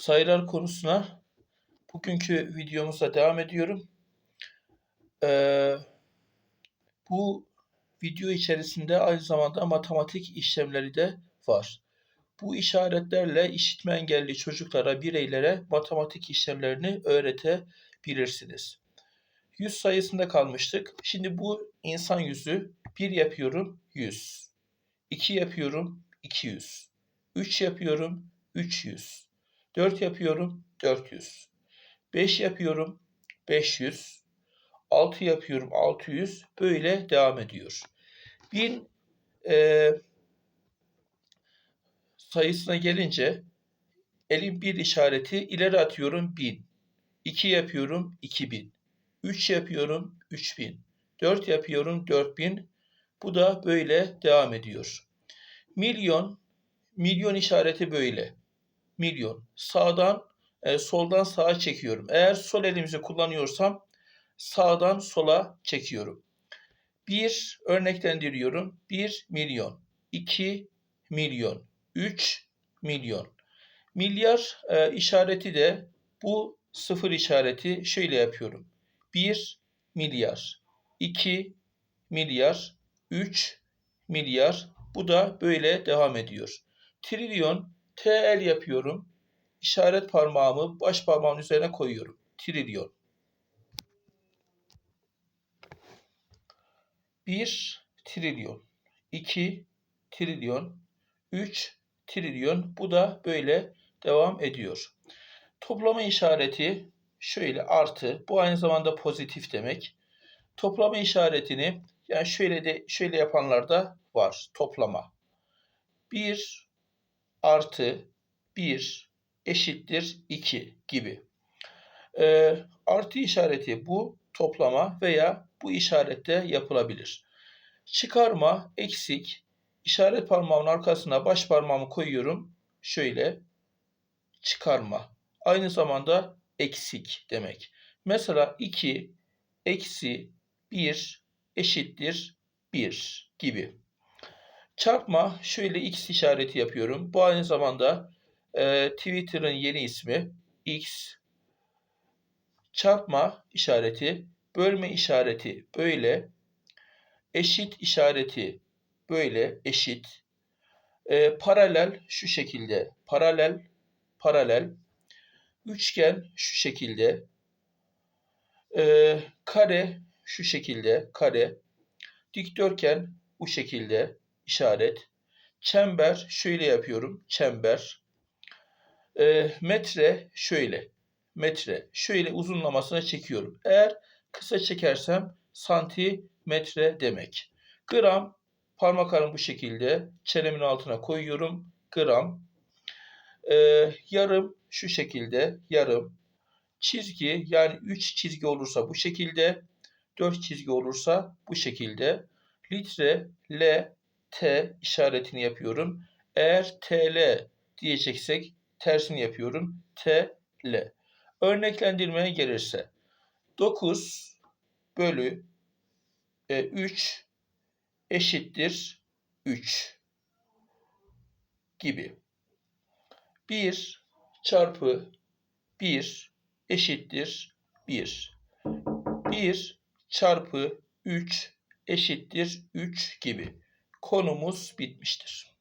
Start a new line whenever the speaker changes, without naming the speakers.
sayılar konusuna bugünkü videomuzda devam ediyorum. Ee, bu video içerisinde aynı zamanda matematik işlemleri de var. Bu işaretlerle işitme engelli çocuklara, bireylere matematik işlemlerini öğretebilirsiniz. Yüz sayısında kalmıştık. Şimdi bu insan yüzü 1 yapıyorum 100. 2 yapıyorum 200. 3 yapıyorum 300. 4 yapıyorum 400. 5 yapıyorum 500. 6 yapıyorum 600. Böyle devam ediyor. 1000 e, sayısına gelince elim bir işareti ileri atıyorum 1000. 2 yapıyorum 2000. 3 yapıyorum 3000. 4 yapıyorum 4000. Bu da böyle devam ediyor. Milyon, milyon işareti böyle. Milyon. Sağdan, e, soldan sağa çekiyorum. Eğer sol elimizi kullanıyorsam sağdan sola çekiyorum. Bir örneklendiriyorum. 1 milyon. 2 milyon. 3 milyon. Milyar e, işareti de bu sıfır işareti şöyle yapıyorum. 1 milyar, 2 milyar, 3 milyar. Bu da böyle devam ediyor. Trilyon TL yapıyorum. İşaret parmağımı baş parmağımın üzerine koyuyorum. Trilyon. 1 trilyon, 2 trilyon, 3 trilyon. Bu da böyle devam ediyor. Toplama işareti şöyle artı. Bu aynı zamanda pozitif demek. Toplama işaretini yani şöyle de şöyle yapanlar da var. Toplama. 1 artı 1 eşittir 2 gibi. Ee, artı işareti bu toplama veya bu işarette yapılabilir. Çıkarma, eksik, işaret parmağımın arkasına baş parmağımı koyuyorum. Şöyle çıkarma. Aynı zamanda eksik demek. Mesela 2 eksi 1 eşittir 1 gibi. Çarpma şöyle x işareti yapıyorum. Bu aynı zamanda e, Twitter'ın yeni ismi x. Çarpma işareti, bölme işareti böyle, eşit işareti böyle eşit, e, paralel şu şekilde paralel paralel, üçgen şu şekilde, e, kare şu şekilde kare, dikdörtgen bu şekilde işaret, çember şöyle yapıyorum çember, e, metre şöyle metre şöyle uzunlamasına çekiyorum. Eğer kısa çekersem santimetre demek. Gram parmak arım bu şekilde çenemin altına koyuyorum. Gram. Ee, yarım şu şekilde yarım. Çizgi yani 3 çizgi olursa bu şekilde. 4 çizgi olursa bu şekilde. Litre L T işaretini yapıyorum. Eğer TL diyeceksek tersini yapıyorum. T L. Örneklendirmeye gelirse 9 bölü 3 e, eşittir 3 gibi. 1 çarpı 1 eşittir 1. 1 çarpı 3 eşittir 3 gibi. Konumuz bitmiştir.